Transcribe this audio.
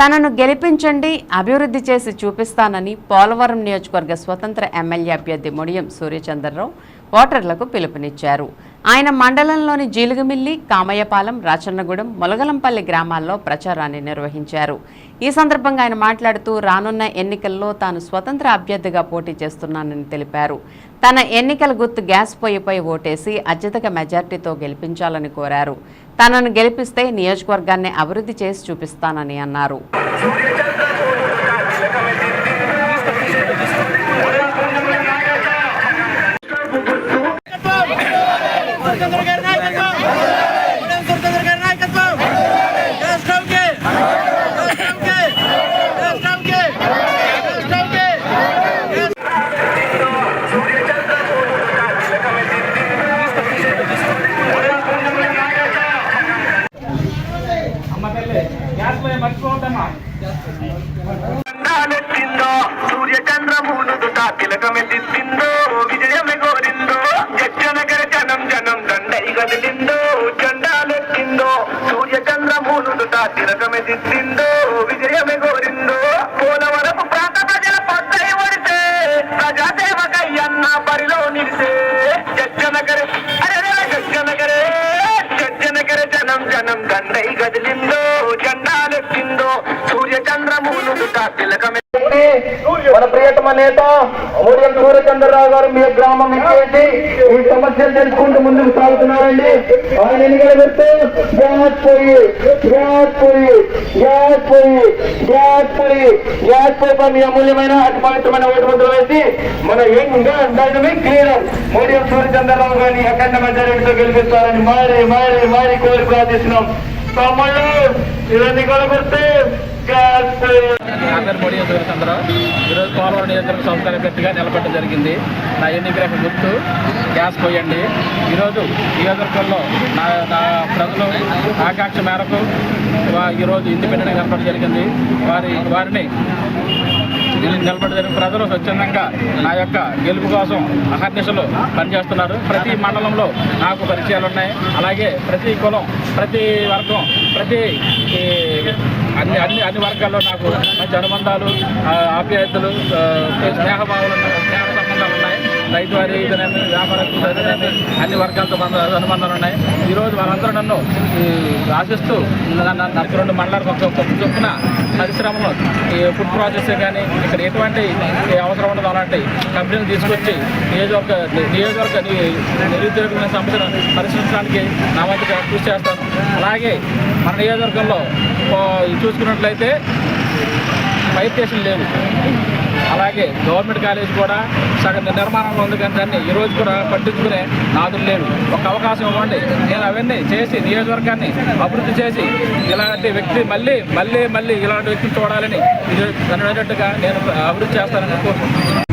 తనను గెలిపించండి అభివృద్ధి చేసి చూపిస్తానని పోలవరం నియోజకవర్గ స్వతంత్ర ఎమ్మెల్యే అభ్యర్థి ముడియం సూర్యచంద్రరావు ఓటర్లకు పిలుపునిచ్చారు. ఆయన మండలంలోని జీలుగుమిల్లి కామయ్యపాలెం రాచన్నగూడెం మొలగలంపల్లి గ్రామాల్లో ప్రచారాన్ని నిర్వహించారు. ఈ సందర్భంగా ఆయన మాట్లాడుతూ రానున్న ఎన్నికల్లో తాను స్వతంత్ర అభ్యర్థిగా పోటీ చేస్తున్నానని తెలిపారు. తన ఎన్నికల గుర్తు గ్యాస్ పొయ్యిపై ఓటేసి అత్యధిక మెజార్టీతో గెలిపించాలని కోరారు. తనను గెలిపిస్తే నియోజకవర్గాన్ని అభివృద్ధి చేసి చూపిస్తానని అన్నారు. స్వతంత్ర గారి నాయకత్వం ఉదయం స్వతంత్ర గారి నాయకత్వం రాష్ట్రంకి రాష్ట్రంకి రాష్ట్రంకి రాష్ట్రంకి అమ్మ తల్లి గ్యాస్ పోయి మర్చిపోవద్దమ్మా జనం గదిలిందో జెండాలెత్తిందో సూర్యచంద్రమును దుట తిలకమె మన ప్రియతమ నేత మూడియం సూర్యచంద్రరావు గారు మీ గ్రామం ఇచ్చేసి ఈ సమస్యలు తెలుసుకుంటూ ముందుకు సాగుతున్నారండి. ఆయన ఎన్నికల పెడితే గ్యాస్ పోయి గ్యాస్ పోయి గ్యాస్ పోయి గ్యాస్ పోయి గ్యాస్ పోయి మీ అమూల్యమైన అతి పవిత్రమైన ఓటు ముద్ర వేసి మన young dynamic clear Mudiam Suryachandrarao గారిని అఖండ మెజారిటీతో గెలిపిస్తారని మారి మారి మారి కోరి ప్రార్థిస్తున్నాం తమ్ముళ్ళు ఇవన్నీ కూడా నా పేరు పొడి ఈరోజు పోలవరం నియోజకవర్గ సంస్థ అభ్యర్థిగా నిలబడడం జరిగింది. నా ఎన్నికలకు గుర్తు గ్యాస్ పోయండి. ఈరోజు నియోజకవర్గంలో నా నా ప్రజలు ఆకాంక్ష మేరకు వా- ఈరోజు ఇండిపెండెంట్గా నిలబడడం జరిగింది. వారి వారిని నిల- నిలబడి జరిగిన ప్రజలు స్వచ్ఛందంగా నా యొక్క గెలుపు కోసం అహర్నిశలు పనిచేస్తున్నారు. ప్రతి మండలంలో నాకు పరిచయాలు ఉన్నాయి అలాగే ప్రతి కులం ప్రతి వర్గం ప్రతి అన్ని అన్ని అన్ని వర్గాల్లో నాకు మంచి అనుబంధాలు ఆ, ఆప్యాయతలు ఆ, స్నేహభావాలు స్నేహ సంబంధాలు ఉన్నాయి. రైతు వారి ఇదనేమి అన్ని వర్గాలతో అనుబంధాలు ఉన్నాయి. ఈరోజు వాళ్ళందరూ నన్ను ఈ, ఆశిస్తూ నన్ను రెండు మండలాలకు ఒక చొప్పున పరిశ్రమలు ఈ ఫుడ్ ప్రాసెస్ కానీ ఇక్కడ ఎటువంటి అవసరం ఉండదు అలాంటి కంపెనీలు తీసుకొచ్చి నియోజకవర్గ నియోజకవర్గ ని- నిరుద్యోగుల సమస్యను పరిశీలించడానికి నా వంతు కృషి చేస్తాను. అలాగే మన నియోజకవర్గంలో చూసుకున్నట్లయితే ఫైర్ స్టేషన్ లేవు. అలాగే గవర్నమెంట్ కాలేజ్ కూడా సగం నిర్మాణంలో ఉంది కానీ దాన్ని ఈ రోజు కూడా పట్టించుకునే నాదులు లేవు ఒక అవకాశం ఇవ్వండి. నేను అవన్నీ చేసి నియోజకవర్గాన్ని అభివృద్ధి చేసి ఇలాంటి వ్యక్తి మళ్ళీ మళ్ళీ మళ్ళీ ఇలాంటి వ్యక్తిని చూడాలని ఇది అనేటట్టుగా నేను అభివృద్ధి చేస్తానని కోరుకుంటున్నాను.